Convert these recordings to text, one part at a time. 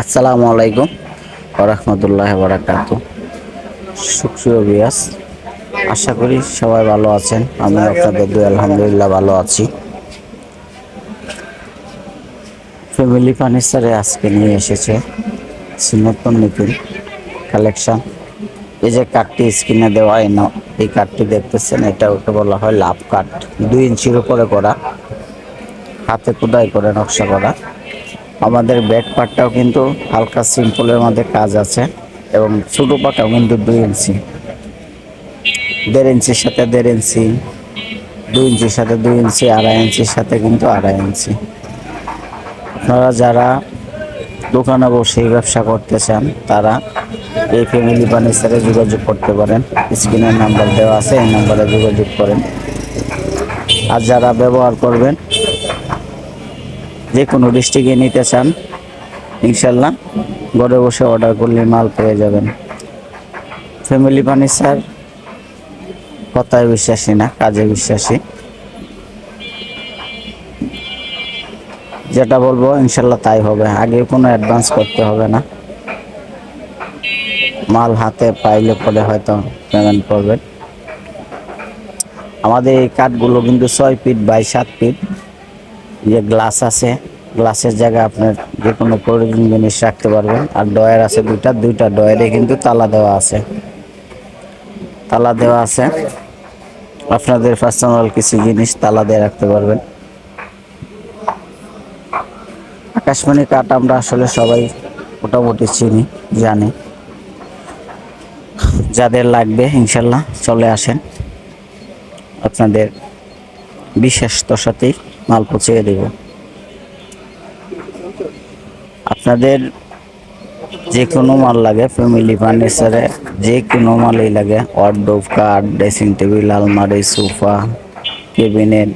আসসালামু আলাইকুম রহমতুল্লাহ বারাকাত সুপ্রিয় বিয়াস আশা করি সবাই ভালো আছেন। আমি আপনাদের দুই, আলহামদুলিল্লাহ ভালো আছি। ফ্যামিলি ফার্নিচারে আজকে নিয়ে এসেছে নতুন নতুন কালেকশন। এই যে কাঠটি স্ক্রিনে দেওয়া, এই এই কাঠটি দেখতেছেন, এটা ওকে বলা হয় লাভ কাঠ। দুই ইঞ্চির উপরে করা, হাতে খোদাই করে নকশা করা। আমাদের ব্যাক পার্টটাও কিন্তু হালকা সিম্পলের মধ্যে কাজ আছে এবং ছোটো পাটাও কিন্তু দুই ইঞ্চি দেড় ইঞ্চির সাথে দেড় ইঞ্চি দুই ইঞ্চির সাথে দুই ইঞ্চি আড়াই ইঞ্চির সাথে কিন্তু আড়াই ইঞ্চি আপনারা যারা দোকানে বসে ব্যবসা করতে চান, তারা এই ফ্যামিলি ফার্নিচারে যোগাযোগ করতে পারেন। স্ক্রিনের নাম্বার দেওয়া আছে, এই নাম্বারে যোগাযোগ করেন। আর যারা ব্যবহার করবেন যে কোনো ডিস্ট্রিক্টে নিতে চান, ইনশাল্লাহ ঘরে বসে অর্ডার করলে মাল পেয়ে যাবেন। ফ্যামিলি ফার্নিচার কথায় বিশ্বাসী না, কাজে বিশ্বাসী। যেটা বলব, ইনশাল্লাহ তাই হবে। আগে কোনো অ্যাডভান্স করতে হবে না। মাল হাতে পাইলে পরে হয়তো পেমেন্ট করবেন। আমাদের এই কাঠগুলো কিন্তু ছয় ফিট বাই সাত ফিট যে গ্লাস আছে গ্লাসের জায়গায় আপনার যে কোনো প্রয়োজন জিনিস রাখতে পারবেন। আর ডয়ার আছে দুইটা দুইটা ডয়ারে কিন্তু তালা দেওয়া আছে। তালা দেওয়া আছে। আপনাদের পার্সোনাল কিছু জিনিস তালা দিয়ে রাখতে পারবেন। আকাশমণি কাঠ আমরা আসলে সবাই মোটামুটি চিনি, জানি। যাদের লাগবে, ইনশাল্লাহ চলে আসেন। আপনাদের বিশ্বাসতার সাথেই মাল পৌঁছে দেব। আপনাদের যে কোনো মাল লাগে ফ্যামিলি ফার্নিচারে যে কোনো মালই লাগে। ওয়ার্ডোভ কাঠ ড্রেসিং টেবিল আলমারি সোফা কেবিনেট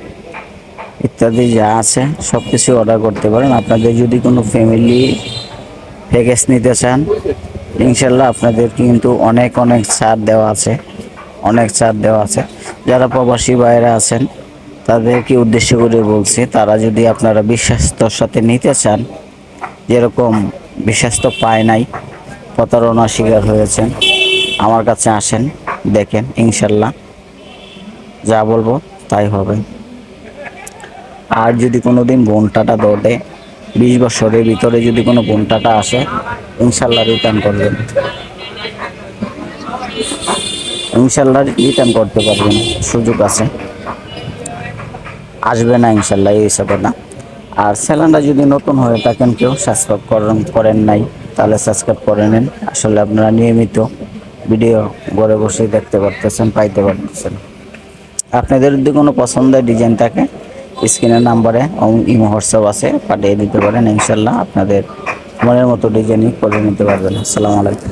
ইত্যাদি যা আছে সব কিছু অর্ডার করতে পারেন। আপনাদের যদি কোনো ফ্যামিলি প্যাকেজ নিতে চান, ইনশাল্লাহ আপনাদের কিন্তু অনেক অনেক ছাড় দেওয়া আছে। অনেক ছাড় দেওয়া আছে। যারা প্রবাসী বাইরে আছেন, তাদেরকে উদ্দেশ্য করে বলছি, তারা যদি আপনারা বিশ্বাস্তর সাথে নিতে চান যেরকম বিশ্বাস তো পায় নাই, প্রতারণার শিকার হয়েছেন। আমার কাছে আসেন, দেখেন, ইনশাল্লাহ। যা বলব তাই হবে। আর যদি কোনো দিন বনটাটা দৌড়ে, বিশ বছরের ভিতরে যদি কোনো বনটাটা আসে, ইনশাল্লাহ রিটার্ন করবেন। ইনশাল্লাহ রিটার্ন করতে পারবেন, সুযোগ আছে। আসবে না ইনশাল্লাহ, এই হিসাবে না। আর চ্যানেলটা যদি নতুন হয়ে থাকেন কেউ সাবস্ক্রাইব করেন করেন নাই, তাহলে সাবস্ক্রাইব করে নেন। আসলে আপনারা নিয়মিত ভিডিও ঘরে বসে দেখতে পারতেছেন, পাইতে পারতেছেন। আপনাদের যদি কোনো পছন্দের ডিজাইন থাকে স্ক্রিনের নাম্বারে ইমো হোয়াটসঅ্যাপ আছে, পাঠিয়ে দিতে পারেন। ইনশাল্লাহ আপনাদের মনের মতো ডিজাইনই করে নিতে পারবেন। আসসালামু আলাইকুম।